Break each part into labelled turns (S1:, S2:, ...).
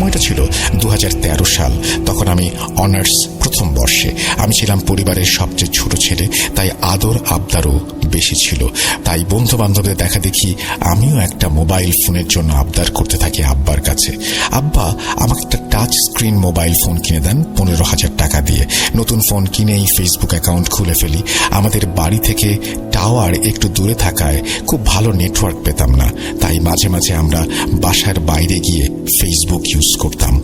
S1: সময়টা ছিল দু হাজার তেরো সাল। তখন আমি অনার্স প্রথম বর্ষে আমি ছিলাম পরিবারের সবচেয়ে ছোট ছেলে, তাই আদর আবদারও বেশি ছিল। তাই বন্ধু বান্ধবদের দেখা দেখি আমিও একটা মোবাইল ফোনের জন্য আবদার করতে থাকি আব্বার কাছে। আব্বা আমাকে একটা টাচ স্ক্রিন মোবাইল ফোন কিনে দেন পনেরো হাজার টাকা দিয়ে। নতুন ফোন কিনেই ফেসবুক অ্যাকাউন্ট খুলে ফেলি। আমাদের বাড়ি থেকে টাওয়ার একটু দূরে থাকায় খুব ভালো নেটওয়ার্ক পেতাম না। তাই মাঝে মাঝে আমরা বাসার বাইরে গিয়ে ফেসবুক ইউজ করতাম।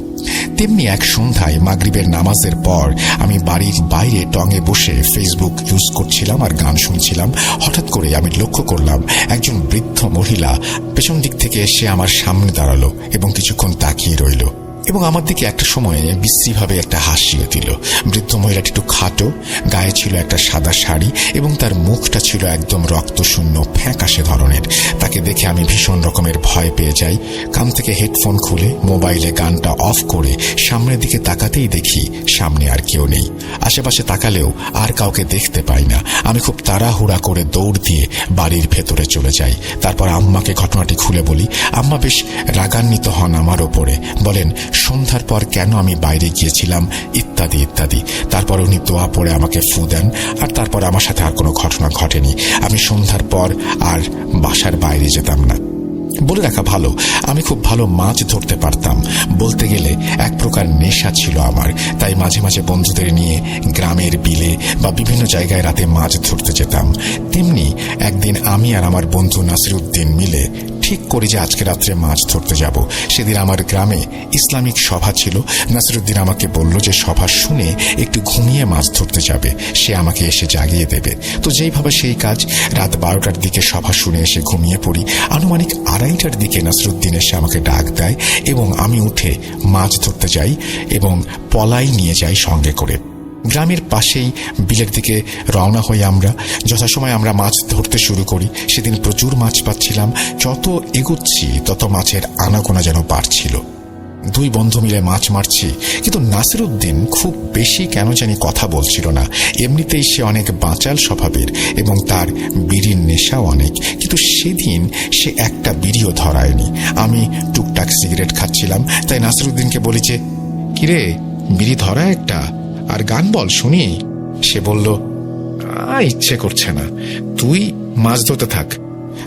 S1: তেমনি এক সন্ধ্যায় মাগরিবের নামাজের পর আমি বাড়ির বাইরে টঙে বসে ফেসবুক ইউজ করছিলাম আর গান শুনছিলাম। হঠাৎ করে আমি লক্ষ্য করলাম একজন বৃদ্ধ মহিলা পেছন দিক থেকে এসে আমার সামনে দাঁড়াল এবং কিছুক্ষণ তাকিয়ে রইল। এবং আমার দিকে একটা সময়ে বিশ্রীভাবে একটা হাসিও দিল। বৃদ্ধ মহিলাটি একটু খাটো, গায়ে ছিল একটা সাদা শাড়ি এবং তার মুখটা ছিল একদম রক্তশূন্য, ফ্যাকাশে ধরনের। তাকে দেখে আমি ভীষণ রকমের ভয় পেয়ে যাই। কান থেকে হেডফোন খুলে মোবাইলে গানটা অফ করে সামনের দিকে তাকাতেই দেখি সামনে আর কেউ নেই। আশেপাশে তাকালেও আর কাউকে দেখতে পাই না। আমি খুব তাড়াহুড়া করে দৌড় দিয়ে বাড়ির ভেতরে চলে যাই। তারপর আম্মাকে ঘটনাটি খুলে বলি, আম্মা বেশ রাগান্বিত হন আমার ওপরে। বলেন সন্ধ্যার পর কেন আমি বাইরে গিয়েছিলাম? ইত্যাদি ইত্যাদি। তারপর উনি দোয়া পড়ে আমাকে ফু দেন, আর তারপর আমার সাথে আর কোনো ঘটনা ঘটেনি। আমি সন্ধ্যার পর আর বাসার বাইরে যেতাম না। বলে রাখা ভালো, আমি খুব ভালো মাছ ধরতে পারতাম। বলতে গেলে এক প্রকার নেশা ছিল আমার। তাই মাঝে মাঝে বন্ধুদের নিয়ে গ্রামের বিলে বা বিভিন্ন জায়গায় রাতে মাছ ধরতে যেতাম। তেমনি একদিন আমি আর আমার বন্ধু নাসিরুদ্দিন মিলে ঠিক করি যে আজকে রাত্রে মাছ ধরতে যাব। সেদিন আমার গ্রামে ইসলামিক সভা ছিল। নাসিরুদ্দিন আমাকে বলল যে সভা শুনে একটু ঘুমিয়ে মাছ ধরতে যাবে। সে আমাকে এসে জাগিয়ে দেবে। তো যেইভাবে সেই কাজ, রাত বারোটার দিকে সভা শুনে এসে ঘুমিয়ে পড়ি। আনুমানিক আড়াইটার দিকে নাসিরুদ্দিন এসে আমাকে ডাক দেয় এবং আমি উঠে মাছ ধরতে যাই এবং পলাই নিয়ে যাই সঙ্গে করে। গ্রামের পাশেই বিলের দিকে রওনা হই আমরা। যথাসময় আমরা মাছ ধরতে শুরু করি। সেদিন প্রচুর মাছ পাচ্ছিলাম। যত এগোচ্ছি, তত মাছের আনাগোনা যেন বাড়ছিল। দুই বন্ধু মিলে মাছ মারছি। কিন্তু নাসিরুদ্দিন খুব বেশি কেন জানি কথা বলছিল না। এমনিতেই সে অনেক বাঁচাল স্বভাবের এবং তার বিড়ির নেশাও অনেক। কিন্তু সেদিন সে একটা বিড়িও ধরায়নি। আমি টুকটাক সিগারেট খাচ্ছিলাম। তাই নাসিরুদ্দিনকে বলি যে, কিরে, বিড়ি ধরা একটা? আর গান বল শুনি। সে বলল "আ, ইচ্ছে করছে না। তুই মাছ ধরতে থাক।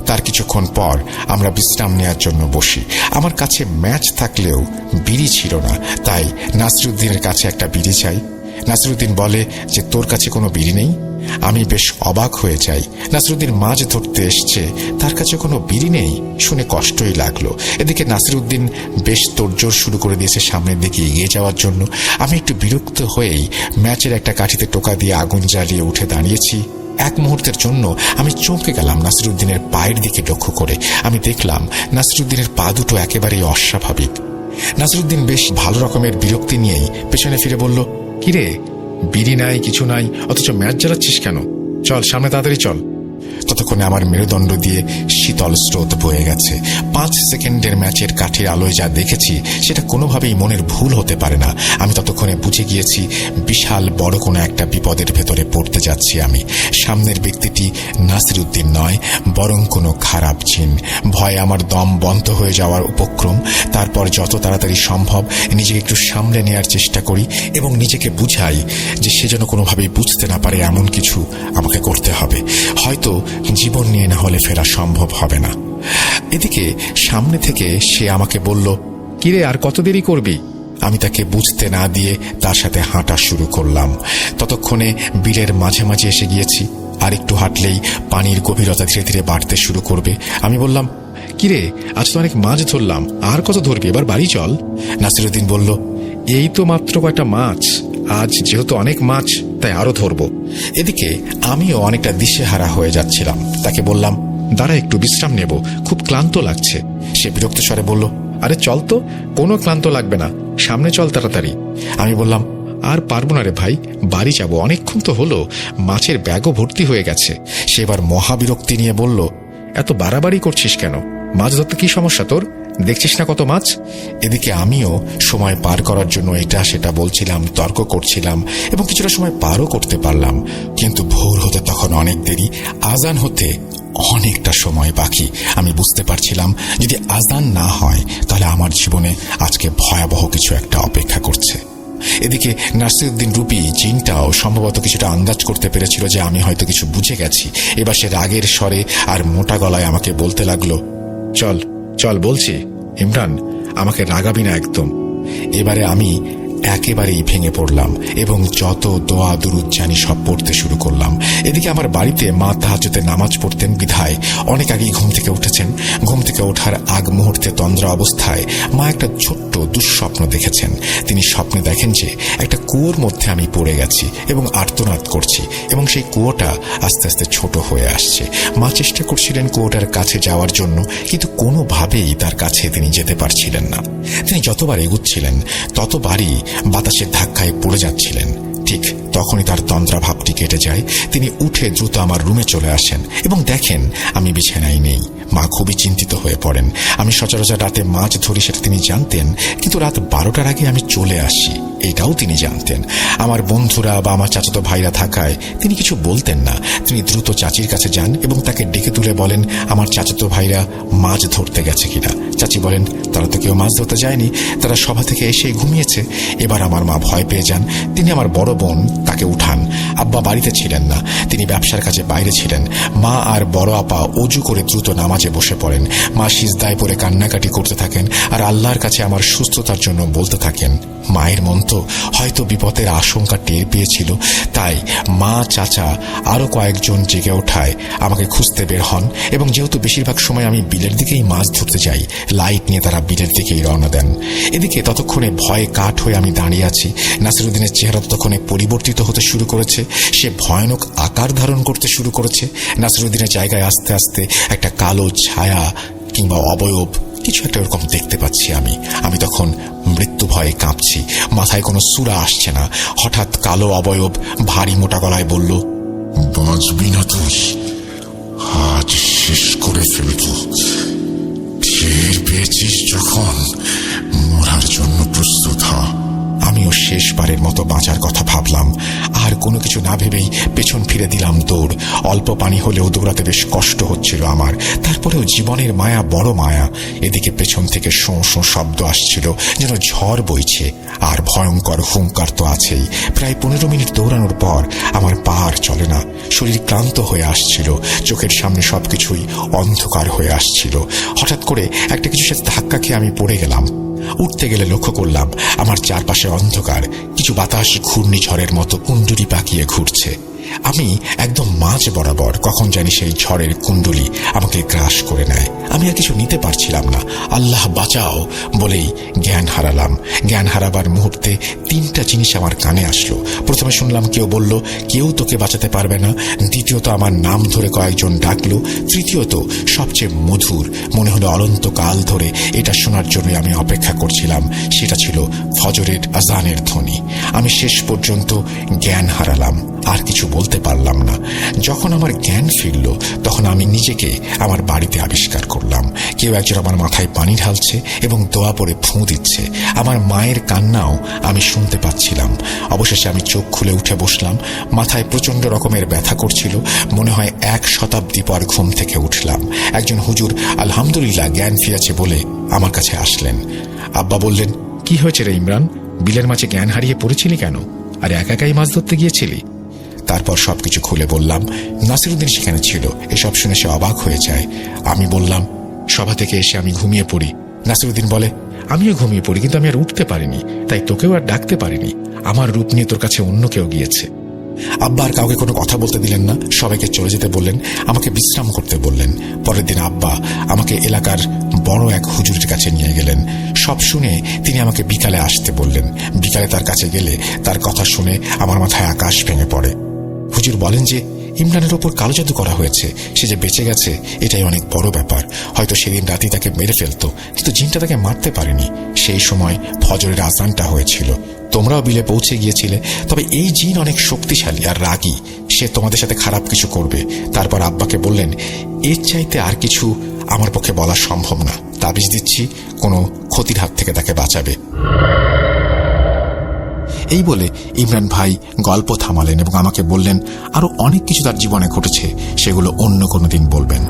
S1: তার কিছুক্ষণ পর আমরা বিশ্রাম নেওয়ার জন্য বসি। আমার কাছে ম্যাচ থাকলেও বিড়ি ছিল না। তাই নাসিরুদ্দিনের কাছে একটা বিড়ি চাই। নাসিরুদ্দিন বলে যে তোর কাছে কোনো বিড়ি নেই? আমি বেশ অবাক হয়ে যাই। নাসিরুদ্দিন মাছ ধরতে এসছে। তার কাছে কোনো বিড়ি নেই। শুনে কষ্টই লাগল। এদিকে নাসিরুদ্দিন বেশ তোড়জোড় শুরু করে দিয়েছে সামনের দিকে এগিয়ে যাওয়ার জন্য। আমি একটু বিরক্ত হয়েই ম্যাচের একটা কাঠিতে টোকা দিয়ে আগুন জ্বালিয়ে উঠে দাঁড়িয়েছি। এক মুহূর্তের জন্য আমি চমকে গেলাম নাসিরুদ্দিনের পায়ের দিকে লক্ষ্য করে। আমি দেখলাম নাসিরুদ্দিনের পা দুটো একেবারেই অস্বাভাবিক। নাসিরুদ্দিন বেশ ভালো রকমের বিরক্তি নিয়েই পেছনে ফিরে বলল, কিরে বিড়ি নাই কিছু নাই অথচ ম্যাচ জ্বালাচ্ছিস কেন? চল সামনে তাড়াতাড়ি চল। ততক্ষণে আমার মেরুদণ্ড দিয়ে শীতল স্রোত বয়ে গেছে। পাঁচ সেকেন্ডের ম্যাচের কাঠের আলোয় যা দেখেছি, সেটা কোনোভাবেই মনের ভুল হতে পারে না। আমি ততক্ষণে বুঝে গিয়েছি, বিশাল বড় কোনো একটা বিপদের ভেতরে পড়তে যাচ্ছি আমি। সামনের ব্যক্তিটি নাসিরুদ্দিন নয়, বরং কোনো খারাপ চিন ভয়ে আমার দম বন্ধ হয়ে যাওয়ার উপক্রম, তারপর যত তাড়াতাড়ি সম্ভব নিজেকে একটু সামলে নেওয়ার চেষ্টা করি এবং নিজেকে বুঝাই যে সে যেন কোনোভাবেই বুঝতে না পারে এমন কিছু আমাকে করতে হবে। হয়তো জীবন নিয়ে না হলে ফেরা সম্ভব হবে না। এদিকে সামনে থেকে সে আমাকে বলল, কিরে, আর কত দেরি করবি? আমি তাকে বুঝতে না দিয়ে তার সাথে হাঁটা শুরু করলাম। ততক্ষণে বিলের মাঝে মাঝে এসে গিয়েছি। আর একটু হাঁটলেই পানির গভীরতা ধীরে ধীরে বাড়তে শুরু করবে। আমি বললাম, কিরে, আজ তো অনেক মাছ ধরলাম, আর কত ধরবি? এবার বাড়ি চল। নাসিরুদ্দিন বলল এই তো মাত্র কয়টা মাছ। আজ যেহেতু অনেক মাছ, তাই আরও ধরবো। এদিকে আমিও অনেকটা দিশেহারা হয়ে যাচ্ছিলাম। তাকে বললাম, দাঁড়া, একটু বিশ্রাম নেব। খুব ক্লান্ত লাগছে। সে বিরক্ত স্বরে বলল, আরে চল তো, কোনো ক্লান্ত লাগবে না। সামনে চল তাড়াতাড়ি। আমি বললাম, আর পারব না রে ভাই, বাড়ি যাব। অনেকক্ষণ তো হলো, মাছের ব্যাগও ভর্তি হয়ে গেছে। সে এবার মহাবিরক্তি নিয়ে বলল, এত বাড়াবাড়ি করছিস কেন? মাছ ধরতে কি সমস্যা তোর? দেখছিস না কত মাছ? এদিকে আমিও সময় পার করার জন্য এটা সেটা বলছিলাম, তর্ক করছিলাম এবং কিছুটা সময় পারও করতে পারলাম। কিন্তু ভোর হতে তখন অনেক দেরি, আজান হতে অনেকটা সময় বাকি। আমি বুঝতে পারছিলাম, যদি আজান না হয়, তাহলে আমার জীবনে আজকে ভয়াবহ কিছু একটা অপেক্ষা করছে। এদিকে নাসিরুদ্দিন রুপি চিনটাও সম্ভবত কিছুটা আন্দাজ করতে পেরেছিল যে আমি হয়তো কিছু বুঝে গেছি। এবার সে রাগের স্বরে আর মোটা গলায় আমাকে বলতে লাগল, চল চল, বলছি। ইমরান আমাকে রাগাবি না একদম। এবারে আমি একেবারেই ভেঙে পড়লাম এবং যত দোয়া, দুরুদ, জানি সব পড়তে শুরু করলাম। এদিকে আমার বাড়িতে মা তাহাজতে নামাজ পড়তেন বিধায়। অনেক আগেই ঘুম থেকে উঠেছেন। ঘুম থেকে ওঠার আগ মুহূর্তে তন্দ্রা অবস্থায় মা একটা ছোট্ট দুঃস্বপ্ন দেখেছেন। তিনি স্বপ্নে দেখেন যে একটা কুয়োর মধ্যে আমি পড়ে গেছি এবং আর্তনাদ করছি এবং সেই কুয়োটা আস্তে আস্তে ছোট হয়ে আসছে। মা চেষ্টা করছিলেন কুয়োটার কাছে যাওয়ার জন্য, কিন্তু কোনোভাবেই তার কাছে তিনি যেতে পারছিলেন না। তিনি যতবার এগুচ্ছিলেন, ততবারই বাতাসের ধাক্কায় পড়ে যাচ্ছিলেন ঠিক তখনই তার তন্দ্রা ভাবটি কেটে যায়। তিনি উঠে দ্রুত আমার রুমে চলে আসেন এবং দেখেন আমি বিছানায় নেই। মা খুবই চিন্তিত হয়ে পড়েন। আমি সচরাচর রাতে মাছ ধরি সেটা তিনি জানতেন, কিন্তু রাত বারোটার আগে আমি চলে আসি। এটাও তিনি জানতেন। আমার বন্ধুরা বা আমার চাচাতো ভাইরা থাকায় তিনি কিছু বলতেন না। তিনি দ্রুত চাচির কাছে যান এবং তাকে ডেকে তুলে বলেন, আমার চাচাতো ভাইরা মাছ ধরতে গেছে কিনা? চাচি বলেন, তারা তো কেউ মাছ ধরতে যায়নি। তারা সভা থেকে এসে ঘুমিয়েছে। এবার আমার মা ভয় পেয়ে যান। তিনি আমার বড় বোন তাকে উঠান। আব্বা বাড়িতে ছিলেন না। তিনি ব্যবসার কাজে বাইরে ছিলেন। মা আর বড় আপা অজু করে দ্রুত নামাজে বসে পড়েন। মা সিজদায় পরে কান্নাকাটি করতে থাকেন আর আল্লাহর কাছে আমার সুস্থতার জন্য বলতে থাকেন, মায়ের মন তো হয়তো বিপদের আশঙ্কা টের পেয়েছিল, তাই মা, চাচা আরও কয়েকজন জেগে ওঠায়, আমাকে খুঁজতে বের হন এবং যেহেতু বেশিরভাগ সময় আমি বিলের দিকেই মাছ ধরতে যাই, লাইট নিয়ে তারা বিলের দিকেই রওনা দেন। এদিকে ততক্ষণে ভয়ে কাঠ হয়ে আমি দাঁড়িয়ে আছি। নাসিরুদ্দিনের চেহারা ততক্ষণে পরিবর্তিত হতে শুরু করেছে। সে ভয়ানক আকার ধারণ করতে শুরু করেছে। নাসিরুদ্দিনের জায়গায় আস্তে আস্তে একটা কালো ছায়া কিংবা অবয়ব, কিছু একটা ওরকম দেখতে পাচ্ছি আমি। আমি তখন মৃত্যু ভয়ে কাঁপছি। মাথায় কোনো সুরা আসছে না। হঠাৎ কালো অবয়ব ভারী মোটা গলায় বলল,
S2: বাঁচবি না তুই। আজ শেষ করে ফেলব। টের পেয়েছিস যখন?
S1: শেষবারের মতো বাঁচার কথা ভাবলাম। আর কোনো কিছু না ভেবেই পেছন ফিরে দিলাম দৌড়। অল্প পানি হলেও দৌড়াতে বেশ কষ্ট হচ্ছিল আমার। তারপরেও জীবনের মায়া বড় মায়া। এদিকে পেছন থেকে শোঁ শোঁ শব্দ আসছিল, যেন ঝড় বইছে। আর ভয়ঙ্কর হুঙ্কার তো আছেই। প্রায় পনেরো মিনিট দৌড়ানোর পর আমার পা আর চলে না। শরীর ক্লান্ত হয়ে আসছিল। চোখের সামনে সব কিছুই অন্ধকার হয়ে আসছিল। হঠাৎ করে একটা কিছু সাথে ধাক্কা খেয়ে আমি পড়ে গেলাম। উঠতে গেলে লক্ষ্য করলাম আমার চারপাশে অন্ধকার কিছু বাতাস ঘূর্ণিঝড়ের মতো কুণ্ডুলি পাকিয়ে ঘুরছে। আমি একদম মাঝ বরাবর কখন জানি সেই ঝড়ের কুণ্ডুলি আমাকে গ্রাস করে নেয়। আমি আর কিছু নিতে পারছিলাম না। আল্লাহ বাঁচাও বলেই জ্ঞান হারালাম। জ্ঞান হারাবার মুহূর্তে তিনটা জিনিস আমার কানে আসলো। প্রথমে শুনলাম কেউ বলল, কেউ তোকে বাঁচাতে পারবে না। দ্বিতীয়ত আমার নাম ধরে কয়েকজন ডাকলো। তৃতীয়ত, সবচেয়ে মধুর, মনে হলো অনন্তকাল ধরে এটা শোনার জন্যই আমি অপেক্ষা করছিলাম। সেটা ছিল ফজরের আজানের ধ্বনি। আমি শেষ পর্যন্ত জ্ঞান হারালাম, আর কিছু বলতে পারলাম না। যখন আমার জ্ঞান ফিরল, তখন আমি নিজেকে আমার বাড়িতে আবিষ্কার করলাম। কেউ একজন আমার মাথায় পানি ঢালছে এবং দোয়া পরে ফুঁ দিচ্ছে। আমার মায়ের কান্নাও আমি শুনতে পাচ্ছিলাম। অবশেষে আমি চোখ খুলে উঠে বসলাম। মাথায় প্রচণ্ড রকমের ব্যথা করছিল। মনে হয় এক শতাব্দী পর ঘুম থেকে উঠলাম। একজন হুজুর আলহামদুলিল্লাহ জ্ঞান ফিরেছে বলে আমার কাছে আসলেন। আব্বা বললেন, কি হয়েছে রে ইমরান? বিলের মাঝে জ্ঞান হারিয়ে পড়েছিলি কেন? আর একা একাই মাছ ধরতে গিয়েছিলি? তারপর সবকিছু খুলে বললাম, নাসিরুদ্দিন সেখানে ছিল। এসব শুনে সে অবাক হয়ে যায়। আমি বললাম, সভা থেকে এসে আমি ঘুমিয়ে পড়ি। নাসিরুদ্দিন বলে, আমিও ঘুমিয়ে পড়ি, কিন্তু আমি আর উঠতে পারিনি। তাই তোকেও আর ডাকতে পারিনি। আমার রূপ নিয়ে তোর কাছে অন্য কেউ গিয়েছে। আব্বা আর কাউকে কোনো কথা বলতে দিলেন না। সবাইকে চলে যেতে বললেন, আমাকে বিশ্রাম করতে বললেন। পরের দিন আব্বা আমাকে এলাকার বড় এক হুজুরের কাছে নিয়ে গেলেন। সব শুনে তিনি আমাকে বিকালে আসতে বললেন। বিকালে তার কাছে গেলে তার কথা শুনে আমার মাথায় আকাশ ভেঙে পড়ে। হুজুর বলেন যে, ইমরানের ওপর কালো জাদু করা হয়েছে, সে যে বেঁচে গেছে, এটাই অনেক বড় ব্যাপার। হয়তো সেদিন রাতে তাকে মেরে ফেলতো, কিন্তু জিনটা তাকে মারতে পারেনি। সেই সময় ফজরের আসানটা হয়েছিল। তোমরাও বিলে পৌঁছে গিয়েছিলে, তবে এই জিন অনেক শক্তিশালী আর রাগী। সে তোমাদের সাথে খারাপ কিছু করবে। তারপর আব্বাকে বললেন, এর চাইতে আর কিছু আমার পক্ষে বলা সম্ভব না। তাবিজ দিচ্ছি, কোনো ক্ষতির হাত থেকে তাকে বাঁচাবে। এই বলে ইমরান ভাই গল্প থামালেন এবং আমাকে বললেন আরও অনেক কিছু তার জীবনে ঘটেছে, সেগুলো অন্য কোনো দিন বলবেন।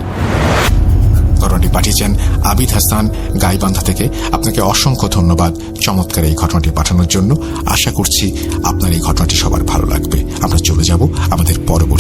S1: ঘটনাটি পাঠিয়েছেন আবিদ হাসান গাইবান্ধা থেকে। আপনাকে অসংখ্য ধন্যবাদ চমৎকার এই ঘটনাটি পাঠানোর জন্য। আশা করছি আপনার এই ঘটনাটি সবার ভালো লাগবে। আমরা চলে যাব আমাদের পরবর্তী